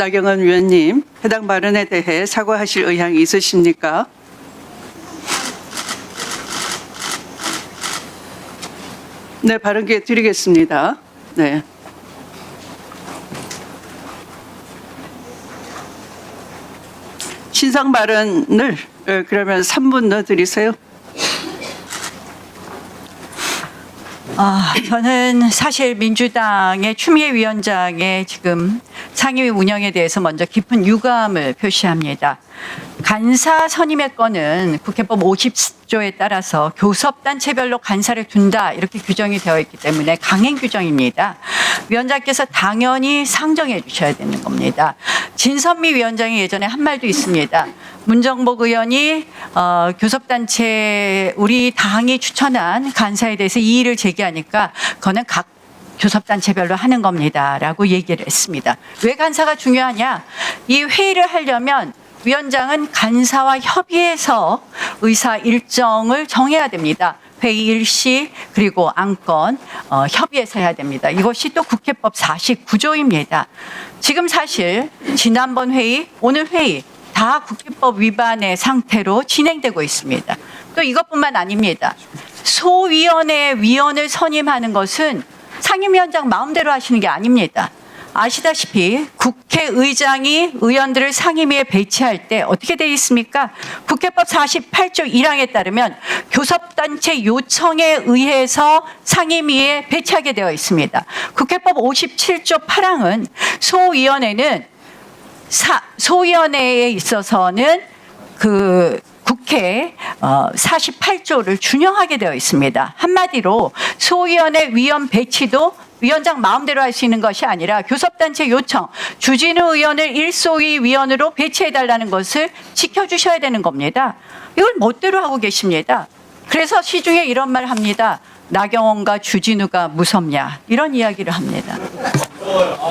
나경원 위원님, 해당 발언에 대해 사과하실 의향이 있으십니까? 네, 발언 기회 드리겠습니다. 네. 신상 발언을 어, 그러면 3분 넣어 드리세요. 아, 저는 사실 민주당의 추미애 위원장의 지금 상임위 운영에 대해서 먼저 깊은 유감을 표시합니다. 간사 선임의 건은 국회법 50조에 따라서 교섭단체별로 간사를 둔다 이렇게 규정이 되어 있기 때문에 강행 규정입니다. 위원장께서 당연히 상정해 주셔야 되는 겁니다. 진선미 위원장이 예전에 한 말도 있습니다. 문정복 의원이 어, 교섭단체 우리 당이 추천한 간사에 대해서 이의를 제기하니까 그거는 각 교섭단체별로 하는 겁니다 라고 얘기를 했습니다. 왜 간사가 중요하냐? 이 회의를 하려면 위원장은 간사와 협의해서 의사 일정을 정해야 됩니다. 회의 일시 그리고 안건 어, 협의해서 해야 됩니다. 이것이 또 국회법 49조입니다. 지금 사실 지난번 회의, 오늘 회의 다 국회법 위반의 상태로 진행되고 있습니다. 또 이것뿐만 아닙니다. 소위원회 위원을 선임하는 것은 상임위원장 마음대로 하시는 게 아닙니다. 아시다시피 국회의장이 의원들을 상임위에 배치할 때 어떻게 되어 있습니까? 국회법 48조 1항에 따르면 교섭단체 요청에 의해서 상임위에 배치하게 되어 있습니다. 국회법 57조 8항은 소위원회는 사, 소위원회에 있어서는 그 국회 어, 48조를 준용하게 되어 있습니다. 한마디로 소위원회 위원 배치도 위원장 마음대로 할 수 있는 것이 아니라 교섭단체 요청, 주진우 의원을 일소위 위원으로 배치해달라는 것을 지켜주셔야 되는 겁니다. 이걸 멋대로 하고 계십니다. 그래서 시중에 이런 말 합니다. 나경원과 주진우가 무섭냐 이런 이야기를 합니다.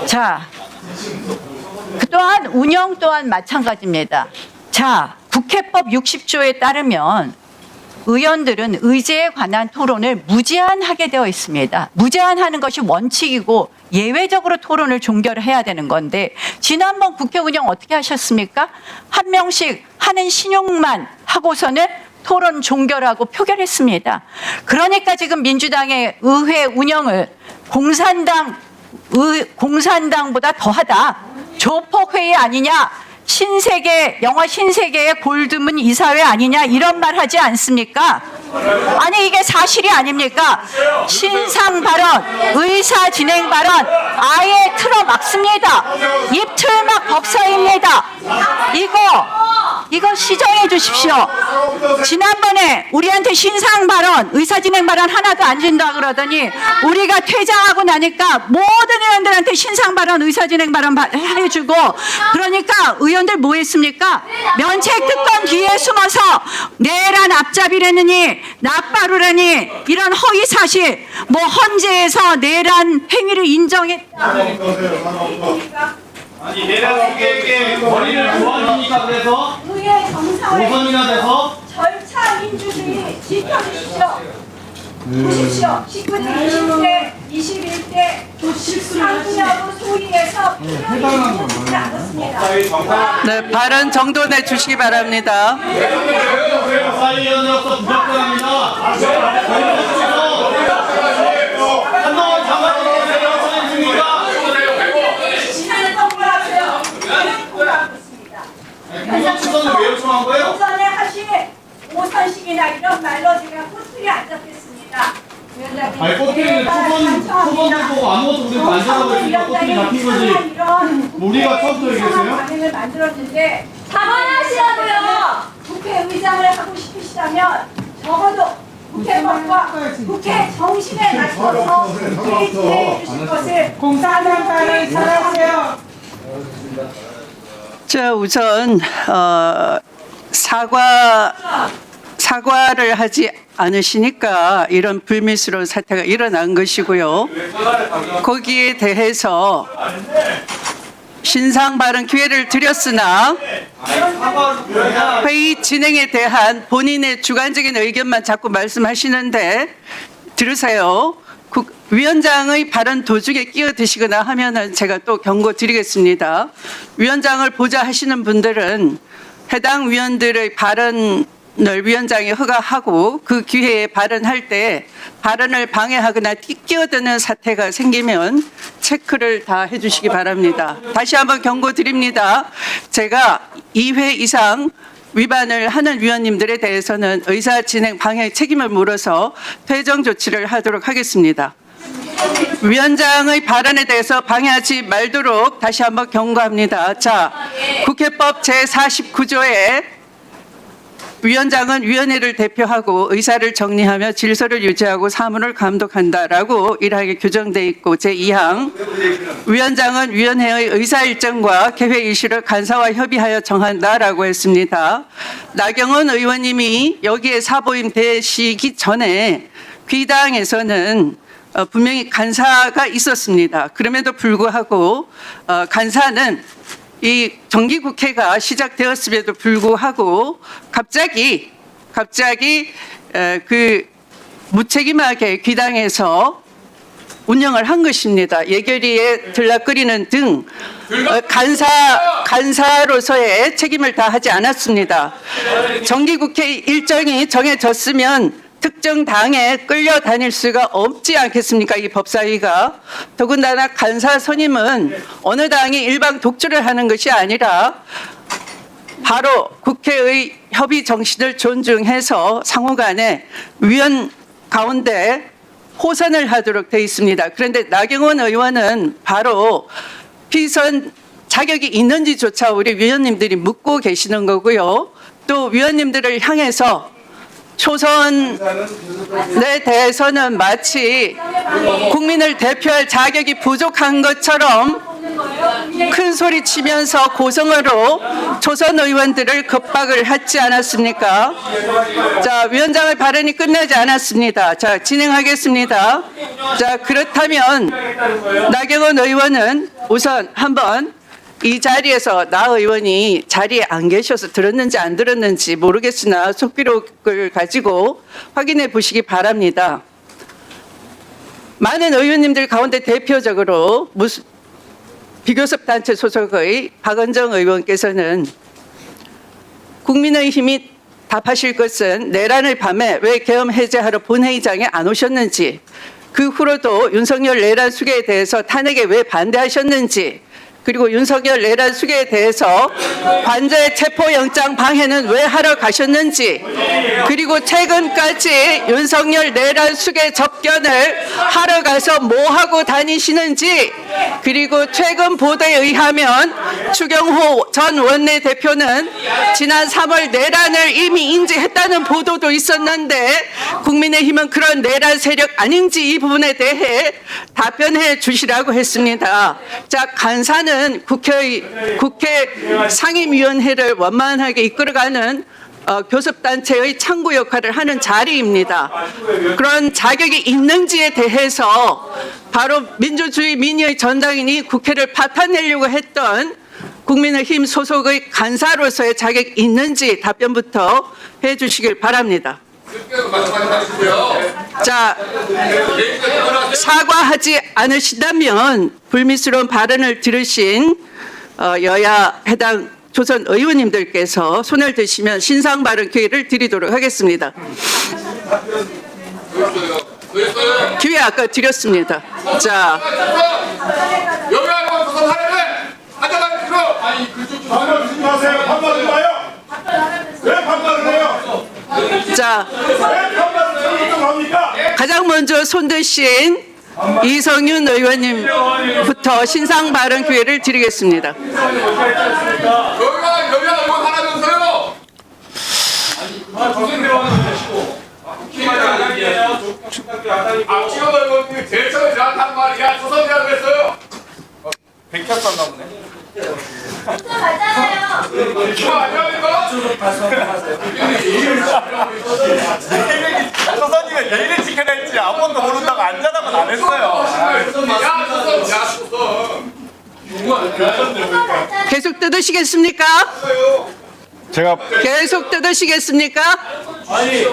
자, 그 또한 운영 또한 마찬가지입니다. 자, 국회법 60조에 따르면 의원들은 의제에 관한 토론을 무제한하게 되어 있습니다. 무제한하는 것이 원칙이고 예외적으로 토론을 종결해야 되는 건데 지난번 국회 운영 어떻게 하셨습니까? 한 명씩 하는 신용만 하고서는 토론 종결하고 표결했습니다. 그러니까 지금 민주당의 의회 운영을 공산당 의, 공산당보다 더하다. 조폭 회의 아니냐? 신세계 영화 신세계의 골드문 이사회 아니냐 이런 말 하지 않습니까? 아니 이게 사실이 아닙니까? 신상 발언, 의사 진행 발언 아예 틀어 막습니다. 입틀막 법사입니다. 이거 이거 시정해 주십시오. 지난번에 우리한테 신상 발언, 의사진행 발언 하나도 안 준다 그러더니 우리가 퇴장하고 나니까 모든 의원들한테 신상 발언, 의사진행 발언 바- 해주고 그러니까 의원들 뭐 했습니까? 면책 특권 뒤에 숨어서 내란 앞잡이라느니 낙바루라니 이런 허위 사실 뭐 헌재에서 내란 행위를 인정했다. 아니 내란 국회에게 머리를 도와주니까 그래서 의회 정상회 오선이나 돼서 절차 민주주의 지켜주십시오. 보십시오. 19대, 20대, 21대 상부하고 소위에서 필요한 지켜주지 않았습니다. 네, 발언 정돈해 주시기 바랍니다. 사이위원으로서 부적절합니다. 한동안 장관님께 내가 전해줍니까? 지난해 통과하세요. 통과하고 있습니다. 요청한 거예요? 오선에 하신 오선식이나 이런 말로 제가 꼬투리 안 잡겠습니다. 위원장님. 아니 꼬투리는 초선 초선들 보고 아무것도 우리가 만져하고 있으니까 꼬투리 잡힌 거지. 우리가 처음부터 얘기했어요? 반응을 만들었는데 사과하시라고요. 국회의장을 하고 싶으시다면 적어도 국회법과 국회 정신에 맞춰서 회의해 주실 것을 공사장관을 전하세요. 자, 우선 어, 사과 사과를 하지 않으시니까 이런 불미스러운 사태가 일어난 것이고요. 거기에 대해서 신상 발언 기회를 드렸으나 회의 진행에 대한 본인의 주관적인 의견만 자꾸 말씀하시는데 들으세요. 국- 위원장의 발언 도중에 끼어드시거나 하면은 제가 또 경고 드리겠습니다. 위원장을 보좌 하시는 분들은 해당 위원들의 발언 을 위원장이 허가하고 그 기회에 발언할 때 발언을 방해하거나 끼어드는 사태가 생기면 체크를 다 해주시기 바랍니다. 다시 한번 경고 드립니다. 제가 2회 이상 위반을 하는 위원님들에 대해서는 의사 진행 방해 책임을 물어서 퇴정 조치를 하도록 하겠습니다. 위원장의 발언에 대해서 방해하지 말도록 다시 한번 경고합니다. 자, 국회법 제49조에 위원장은 위원회를 대표하고 의사를 정리하며 질서를 유지하고 사무를 감독한다라고 일하게 규정돼 있고 제2항 위원장은 위원회의 의사 일정과 계획 이슈를 간사와 협의하여 정한다라고 했습니다. 나경원 의원님이 여기에 사보임 되시기 전에 귀당에서는 어, 분명히 간사가 있었습니다. 그럼에도 불구하고 어, 간사는 이 정기국회가 시작되었음에도 불구하고 갑자기 갑자기 에, 그 무책임하게 귀당해서 운영을 한 것입니다. 예결위에 들락거리는 등 어, 간사 간사로서의 책임을 다하지 않았습니다. 정기국회 일정이 정해졌으면 특정 당에 끌려다닐 수가 없지 않겠습니까? 이 법사위가 더군다나 간사 선임은 어느 당이 일방 독주를 하는 것이 아니라 바로 국회의 협의 정신을 존중해서 상호간에 위원 가운데 호선을 하도록 돼 있습니다. 그런데 나경원 의원은 바로 피선 자격이 있는지조차 우리 위원님들이 묻고 계시는 거고요. 또 위원님들을 향해서 초선에 대해서는 마치 국민을 대표할 자격이 부족한 것처럼 큰 소리 치면서 고성어로 초선 의원들을 겁박을 하지 않았습니까? 자, 위원장의 발언이 끝나지 않았습니다. 자, 진행하겠습니다. 자, 그렇다면 나경원 의원은 우선 한번 이 자리에서 나 의원이 자리에 안 계셔서 들었는지 안 들었는지 모르겠으나 속기록을 가지고 확인해 보시기 바랍니다. 많은 의원님들 가운데 대표적으로 무슨 비교섭 단체 소속의 박은정 의원께서는 국민의힘이 답하실 것은 내란의 밤에 왜 계엄 해제하러 본회의장에 안 오셨는지 그 후로도 윤석열 내란 수계에 대해서 탄핵에 왜 반대하셨는지 그리고 윤석열 내란 수계에 대해서 관저의 체포영장 방해는 왜 하러 가셨는지 그리고 최근까지 윤석열 내란 수계 접견을 하러 가서 뭐 하고 다니시는지 그리고 최근 보도에 의하면 추경호 전 원내대표는 지난 3월 내란을 이미 인지했다는 보도도 있었는데 국민의힘은 그런 내란 세력 아닌지 이 부분에 대해 답변해 주시라고 했습니다. 자, 간사는 국회 국회 상임위원회를 원만하게 이끌어가는 어, 교섭단체의 창구 역할을 하는 자리입니다. 그런 자격이 있는지에 대해서 바로 민주주의 민의의 전당인이 국회를 파탄내려고 했던 국민의힘 소속의 간사로서의 자격이 있는지 답변부터 해주시길 바랍니다. 자, 사과하지 않으신다면 불미스러운 발언을 들으신 어, 여야 해당 조선 의원님들께서 손을 드시면 신상 발언 기회를 드리도록 하겠습니다. 기회 아까 드렸습니다. 자, 여기하고 조선 하려면 하자가 싫어. 아니 그쪽 반말하지 마세요. 반말하지 마요. 왜 반말을 해요? 자? 가장 먼저 손 드신 이성윤 의원님부터 신상 발언 기회를 드리겠습니다. 아 지금 의원님이 제일 처음에 저한테 한 말이야 조선이라고 했어요. 백혔었나 보네. 이거 아니야 이거? 조선이가 예의를 지켜야 할지 아무것도 모른다고 앉아다만 안 했어요. 야 조선 야 조선. 계속 뜯으시겠습니까? 제가 계속 뜯으시겠습니까? 아니